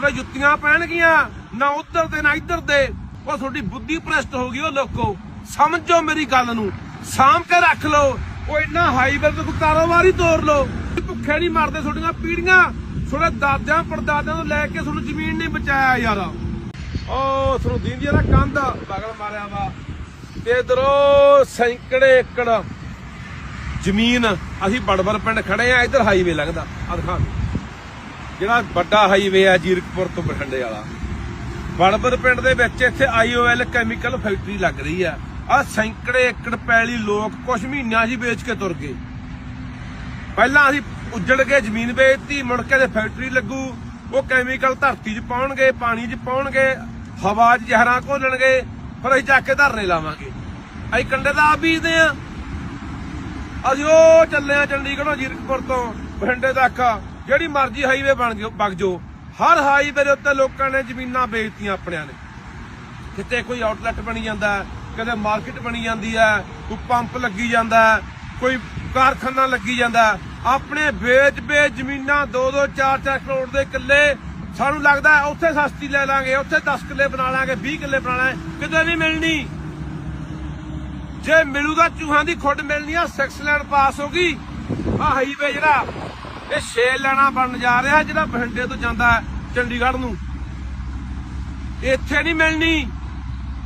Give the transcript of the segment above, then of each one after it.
ਤੁਹਾਡੇ ਜੁੱਤੀਆਂ ਪੈਣਗੀਆਂ, ਨਾ ਉੱਧਰ ਤੇ ਨਾ ਇੱਧਰ ਦੇ ਉਹ ਤੁਹਾਡੀ ਬੁੱਧੀ ਭ੍ਰਸ਼ਟ ਹੋ ਗਈ ਉਹ ਲੋਕੋ। ਸਮਝੋ ਮੇਰੀ ਗੱਲ ਨੂੰ। ਸਾਂਭ ਕੇ ਰੱਖ ਲਓ। ਉਹ ਇੰਨਾ ਹਾਈਵੇ ਤੇ ਕੋਈ ਤੋੜ ਲਓ। ਭੁੱਖੇ ਨਹੀਂ ਮਰਦੇ ਤੁਹਾਡੀਆਂ ਪੀੜੀਆਂ। ਤੁਹਾਡੇ ਦਾਦਿਆਂ ਪੜਦਾਦਿਆਂ ਤੋਂ ਲੈ ਕੇ ਤੁਹਾਨੂੰ ਜ਼ਮੀਨ ਨਹੀਂ ਬਚਾਇਆ ਯਾਰ। ਉਹ ਤੁਹਾਨੂੰ ਦੀਂਦੀ ਆ ਕੰਧ ਬਗਲ ਮਾਰਿਆ ਵਾ। ਤੇ ਇਧਰੋਂ ਸੈਂਕੜੇ ਏਕੜ ਜ਼ਮੀਨ ਅਸੀਂ ਬੜਬੜ ਪਿੰਡ ਖੜੇ ਆ। ਇਧਰ ਹਾਈਵੇ ਲੱਗਦਾ ਆ ਦਿਖਾ ਜਿਹੜਾ ਵੱਡਾ ਹਾਈਵੇ ਆ ਜੀਰਕਪੁਰ ਤੋਂ ਬਠਿੰਡੇ ਵਾਲਾ। ਬੜਬੜ ਪਿੰਡ ਦੇ ਵਿੱਚ ਇੱਥੇ ਆਈਓਐਲ ਕੈਮੀਕਲ ਫੈਕਟਰੀ ਲੱਗ ਰਹੀ ਆ। ਆ ਸੈਂਕੜੇ ਏਕੜ ਪੈਲੀ ਲੋਕ ਕੁਝ ਮਹੀਨਿਆਂ 'ਚ ਹੀ ਵੇਚ ਕੇ ਤੁਰ ਗਏ। ਪਹਿਲਾਂ ਅਸੀਂ ਉੱਜੜ ਕੇ ਜ਼ਮੀਨ ਵੇਚਤੀ, ਮੁੜ ਕੇ ਤੇ ਫੈਕਟਰੀ ਲੱਗੂ। ਉਹ ਕੈਮੀਕਲ ਧਰਤੀ 'ਚ ਪਾਉਣਗੇ, ਪਾਣੀ 'ਚ ਪਾਉਣਗੇ, ਹਵਾ 'ਚ ਜ਼ਹਿਰਾਂ ਘੋਲਣਗੇ, ਫਿਰ ਅਸੀਂ ਚੱਕ ਕੇ ਧਰਨੇ ਲਾਵਾਂਗੇ। ਅਸੀਂ ਕੰਡੇ ਦਾ ਆਪ ਬੀਜਦੇ ਆ। ਅਸੀਂ ਉਹ ਚੱਲੇ ਆ ਚੰਡੀਗੜ੍ਹੋਂ ਜੀਰਕਪੁਰ ਤੋਂ, ਬਠਿੰਡੇ ਤੱਕ। ਜਿਹੜੀ ਮਰਜ਼ੀ ਹਾਈਵੇ ਬਣ ਜਾਓ ਵਗ ਜਾਓ ਹਰ ਹਾਈਵੇ ਦੇ ਉੱਤੇ ਲੋਕਾਂ ਨੇ ਜ਼ਮੀਨਾਂ ਵੇਚਤੀਆਂ ਆਪਣਿਆਂ ਨੇ। ਕਿਤੇ ਕੋਈ ਆਊਟਲੈਟ ਬਣੀ ਜਾਂਦਾ ਕਦੇ ਮਾਰਕੀਟ ਬਣੀ ਜਾਂਦੀ ਹੈ, ਕੋਈ ਪੰਪ ਲੱਗੀ ਜਾਂਦਾ ਕੋਈ ਕਾਰਖਾਨਾ ਲੱਗੀ ਜਾਂਦਾ ਆਪਣੇ ਵੇਚ ਵੇਚ ਜ਼ਮੀਨਾਂ 2 2 4 4 ਕਰੋੜ ਦੇ ਕਿੱਲੇ ਸਾਨੂੰ ਲੱਗਦਾ ਉੱਥੇ ਸਸਤੀ ਲੈ ਲਾਂਗੇ, ਉੱਥੇ 10 ਕਿੱਲੇ ਬਣਾ ਲਾਂਗੇ 20 ਕਿੱਲੇ ਬਣਾ ਲਾਂਗੇ, ਕਿਤੇ ਨਹੀਂ ਮਿਲਣੀ। ਜੇ ਮਿਲੂਗਾ ਚੂਹਾਂ ਦੀ ਖੁੱਡ ਮਿਲਣੀ ਆ ਸਿਕਸ ਲੈਨ ਪਾਸ ਹੋ ਗਈ ਆ ਹਾਈਵੇ ਜਿਹੜਾ ਇਹ 6 ਲੈਣਾ ਬਣਨ ਜਾ ਰਿਹਾ ਜਿਹੜਾ ਬਠਿੰਡੇ ਤੋਂ ਜਾਂਦਾ ਹੈ ਚੰਡੀਗੜ੍ਹ ਨੂੰ। ਇੱਥੇ ਨਹੀਂ ਮਿਲਣੀ।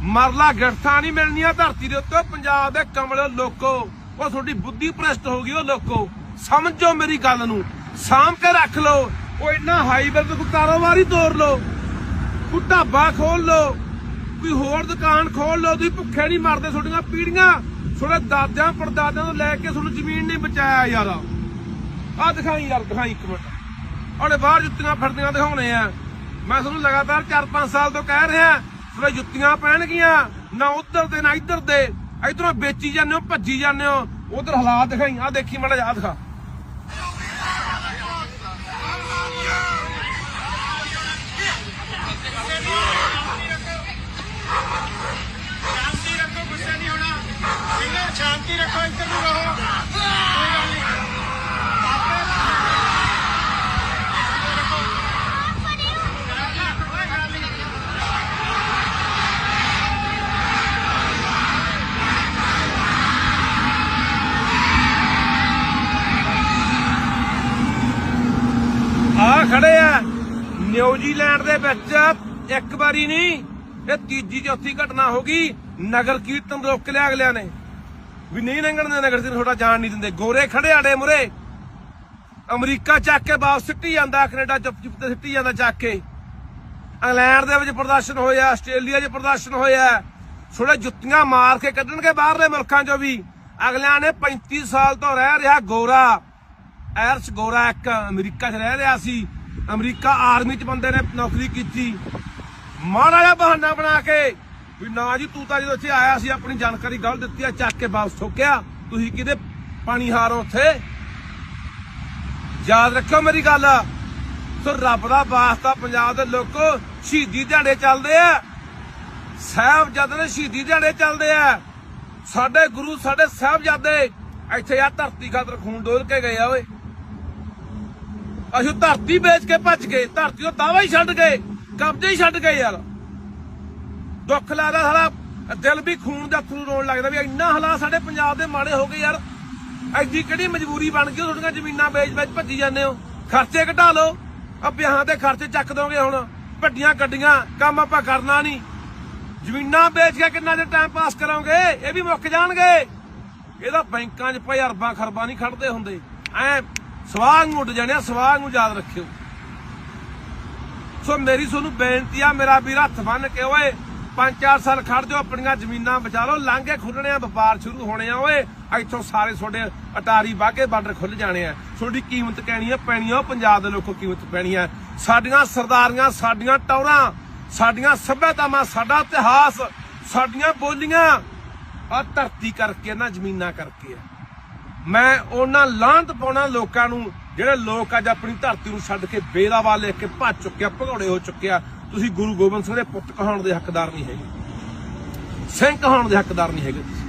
ਮਰਲਾ ਗਿਰਥਾਂ ਨਹੀਂ ਮਿਲਣੀਆਂ ਧਰਤੀ ਦੇ ਉੱਤੇ। ਪੰਜਾਬ ਦੇ ਕਮਲੇ ਲੋਕੋ, ਉਹ ਤੁਹਾਡੀ ਬੁੱਧੀ ਭ੍ਰਸ਼ਟ ਹੋ ਗਈ ਉਹ ਲੋਕੋ। ਸਮਝੋ ਮੇਰੀ ਗੱਲ ਨੂੰ। ਸਾਂਭ ਕੇ ਰੱਖ ਲਓ। ਉਹ ਇੰਨਾ ਹਾਈਵੇ ਤੇ ਕੋਈ ਕਾਰੋਬਾਰ ਹੀ ਤੋੜ ਲਓ। ਕੋਈ ਢਾਬਾ ਖੋਲ ਲਓ। ਕੋਈ ਹੋਰ ਦੁਕਾਨ ਖੋਲ ਲਓ। ਤੁਸੀਂ ਭੁੱਖੇ ਨਹੀਂ ਮਰਦੇ। ਤੁਹਾਡੀਆਂ ਪੀੜੀਆਂ, ਤੁਹਾਡੇ ਦਾਦਿਆਂ, ਪੜਦਾਦਿਆਂ ਤੋਂ ਲੈ ਕੇ ਤੁਹਾਨੂੰ ਜ਼ਮੀਨ ਨਹੀਂ ਬਚਾਇਆ ਯਾਰ। ਆ ਦਿਖਾਈ ਯਾਰ, ਦਿਖਾਈ ਇੱਕ ਮਿੰਟ। ਉਹਨੇ ਬਾਹਰ ਜੁੱਤੀਆਂ ਫੜਦੀਆਂ ਦਿਖਾਉਣੇ ਆ। ਮੈਂ ਤੁਹਾਨੂੰ ਲਗਾਤਾਰ 4-5 ਸਾਲ ਤੋਂ ਕਹਿ ਰਿਹਾ ਤੁਹਾਡੇ ਜੁੱਤੀਆਂ ਪੈਣਗੀਆਂ, ਨਾ ਉੱਧਰ ਤੇ ਨਾ ਇੱਧਰ ਦੇ। ਇਧਰੋਂ ਵੇਚੀ ਜਾਂਦੇ ਹੋ, ਭੱਜੀ ਜਾਂਦੇ ਹੋ। ਉਧਰ ਹਾਲਾਤ ਦਿਖਾਈ ਆ ਦੇਖੀ ਮਾੜਾ ਯਾਦ ਦਿਖਾ। ਨਿਊਜ਼ੀਲੈਂਡ ਦੇ ਵਿੱਚ ਇੱਕ ਵਾਰੀ ਨਹੀਂ ਇਹ ਤੀਜੀ ਚੌਥੀ ਘਟਨਾ ਹੋ ਗਈ, ਨਗਰ ਕੀਰਤਨ ਰੋਕ ਲਿਆ ਅਗਲਿਆਂ ਨੇ। ਵੀ ਨਹੀਂ ਲੰਘਣ ਦੇ ਨਗਰ ਕੀਰਤਨ, ਤੁਹਾਡਾ ਜਾਣ ਨਹੀਂ ਦਿੰਦੇ। ਗੋਰੇ ਖੜੇ ਆੜੇ ਮੁਰੇ। ਅਮਰੀਕਾ ਚੱਕ ਕੇ ਵਾਪਸ ਸਿੱਟੀ ਜਾਂਦਾ, ਕੈਨੇਡਾ ਚੁੱਪ ਚੁੱਪ ਤੇ ਸਿੱਟੀ ਜਾਂਦਾ ਚੱਕ ਕੇ। ਇੰਗਲੈਂਡ ਦੇ ਵਿੱਚ ਪ੍ਰਦਰਸ਼ਨ ਹੋਇਆ, ਆਸਟ੍ਰੇਲੀਆ 'ਚ ਪ੍ਰਦਰਸ਼ਨ ਹੋਇਆ। ਥੋੜੇ ਜੁੱਤੀਆਂ ਮਾਰ ਕੇ ਕੱਢਣਗੇ ਬਾਹਰਲੇ ਮੁਲਕਾਂ 'ਚੋਂ ਵੀ। ਅਗਲਿਆਂ ਨੇ 35 ਸਾਲ ਤੋਂ ਰਹਿ ਰਿਹਾ ਗੋਰਾ। ਐਰਸ਼ ਗੋਰਾ ਇੱਕ ਅਮਰੀਕਾ 'ਚ ਰਹਿ ਰਿਹਾ ਸੀ। ਅਮਰੀਕਾ ਆਰਮੀ 'ਚ ਬੰਦੇ ਨੇ ਨੌਕਰੀ ਕੀਤੀ। ਮਾੜਾ ਜਿਹਾ ਬਹਾਨਾ ਬਣਾ ਕੇ ਵੀ ਨਾ ਜੀ, ਤੂੰ ਤਾਂ ਜਦੋਂ ਇੱਥੇ ਆਇਆ ਸੀ, ਆਪਣੀ ਜਾਣਕਾਰੀ ਗਲਤ ਦਿੱਤੀ ਆ, ਚੱਕ ਕੇ ਵਾਪਸ ਠੋਕਿਆ। ਤੁਸੀਂ ਕਿਹਦੇ ਪਾਣੀ ਹਾਰੋ ਉੱਥੇ? ਯਾਦ ਰੱਖਿਓ ਮੇਰੀ ਗੱਲ। ਸੋ ਰੱਬ ਦਾ ਵਾਸਤਾ ਪੰਜਾਬ ਦੇ ਲੋਕੋ ਸ਼ਹੀਦੀ ਦਿਹਾੜੇ ਚੱਲਦੇ ਆ। ਸਾਹਿਬਜ਼ਾਦੇ ਨੇ ਸ਼ਹੀਦੀ ਦਿਹਾੜੇ ਚੱਲਦੇ ਆ। ਸਾਡੇ ਗੁਰੂ, ਸਾਡੇ ਸਾਹਿਬਜ਼ਾਦੇ ਇੱਥੇ ਆ ਧਰਤੀ ਖਾਤਰ ਖੂਨ ਡੋਲ ਕੇ ਗਏ ਆ ਓਏ। ਅਸੀਂ ਧਰਤੀ ਵੇਚ ਕੇ ਭੱਜ ਗਏ। ਧਰਤੀ ਉਹ ਦਾਵਾ ਹੀ ਛੱਡ ਗਏ। ਕਬਜ਼ੇ ਹੀ ਛੱਡ ਗਏ ਯਾਰ। ਦੁੱਖ ਲੱਗਦਾ ਸਾਰਾ ਦਿਲ ਵੀ ਖੂਨ ਦਾ ਥਰੂ ਰੋਣ ਲੱਗਦਾ ਵੀ ਇੰਨਾ ਹਾਲਾਤ ਸਾਡੇ ਪੰਜਾਬ ਦੇ ਮਾੜੇ ਹੋ ਗਏ ਯਾਰ। ਐਡੀ ਕਿਹੜੀ ਮਜਬੂਰੀ ਬਣ ਗਈ ਤੁਹਾਡੀਆਂ ਜ਼ਮੀਨਾਂ ਵੇਚ ਵੇਚ ਭੱਜੀ ਜਾਂਦੇ ਹੋ। ਖਰਚੇ ਘਟਾ ਲਓ। ਆ ਵਿਆਹਾਂ ਦੇ ਖਰਚੇ ਚੱਕ ਦੋਗੇ ਹੁਣ। ਵੱਡੀਆਂ ਗੱਡੀਆਂ, ਕੰਮ ਆਪਾਂ ਕਰਨਾ ਨਹੀਂ। ਜ਼ਮੀਨਾਂ ਵੇਚ ਕੇ ਕਿੰਨਾ ਚਿਰ ਟਾਈਮ ਪਾਸ ਕਰੋਗੇ ਇਹ ਵੀ ਮੁੱਕ ਜਾਣਗੇ। ਇਹਦਾ ਬੈਂਕਾਂ 'ਚ ਪਈ ਅਰਬਾਂ ਖਰਬਾਂ ਨਹੀਂ ਖੜਦੇ ਹੁੰਦੇ। ਐ ਸਵਾਹ ਨੂੰ ਉੱਡ ਜਾਣੇ ਆ, ਨੂੰ ਯਾਦ ਰੱਖਿਓ। ਸੋ ਮੇਰੀ ਤੁਹਾਨੂੰ ਬੇਨਤੀ ਆ ਮੇਰਾ ਵੀਰ ਹੱਥ ਬੰਨ ਕੇ ਓਏ ਪੰਜ ਚਾਰ ਸਾਲ ਖੜ ਜਾਓ ਆਪਣੀਆਂ ਜ਼ਮੀਨਾਂ ਬਚਾ ਲਓ ਲਾਂਘੇ ਖੁੱਲਣੇ ਆ ਵਪਾਰ ਸ਼ੁਰੂ ਹੋਣੇ ਆ ਓਏ। ਇੱਥੋਂ ਸਾਰੇ ਤੁਹਾਡੇ ਅਟਾਰੀ ਬਾਗੇ ਬਾਰਡਰ ਖੁੱਲ ਜਾਣੇ ਆ। ਤੁਹਾਡੀ ਕੀਮਤ ਕਹਿਣੀ ਆ ਪੈਣੀ ਆ ਪੰਜਾਬ ਦੇ ਲੋਕੋ ਕੀਮਤ ਪੈਣੀ ਆ। ਸਾਡੀਆਂ ਸਰਦਾਰੀਆਂ ਸਾਡੀਆਂ ਟੌਰਾਂ ਸਾਡੀਆਂ ਸਭਿਆਤਾਵਾਂ ਸਾਡਾ ਇਤਿਹਾਸ ਸਾਡੀਆਂ ਬੋਲੀਆਂ ਆ ਧਰਤੀ ਕਰਕੇ ਨਾ ਜ਼ਮੀਨਾਂ ਕਰਕੇ ਆ। ਮੈਂ ਉਹਨਾਂ ਲਾਂਤ ਪਾਉਣਾ ਲੋਕਾਂ ਨੂੰ, ਜਿਹੜੇ ਲੋਕ ਅੱਜ ਆਪਣੀ ਧਰਤੀ ਨੂੰ ਛੱਡ ਕੇ ਬੇਦਾਵਾ ਲੈ ਕੇ ਭੱਜ ਚੁੱਕਿਆ, ਭਗੌੜੇ ਹੋ ਚੁੱਕਿਆ, ਤੁਸੀਂ ਗੁਰੂ ਗੋਬਿੰਦ ਸਿੰਘ ਦੇ ਪੁੱਤ ਕਹਾਉਣ ਦੇ ਹੱਕਦਾਰ ਨਹੀਂ ਹੈਗੇ। ਸਿੰਘ ਕਹਾਉਣ ਦੇ ਹੱਕਦਾਰ ਨਹੀਂ ਹੈਗੇ। ਤੁਸੀਂ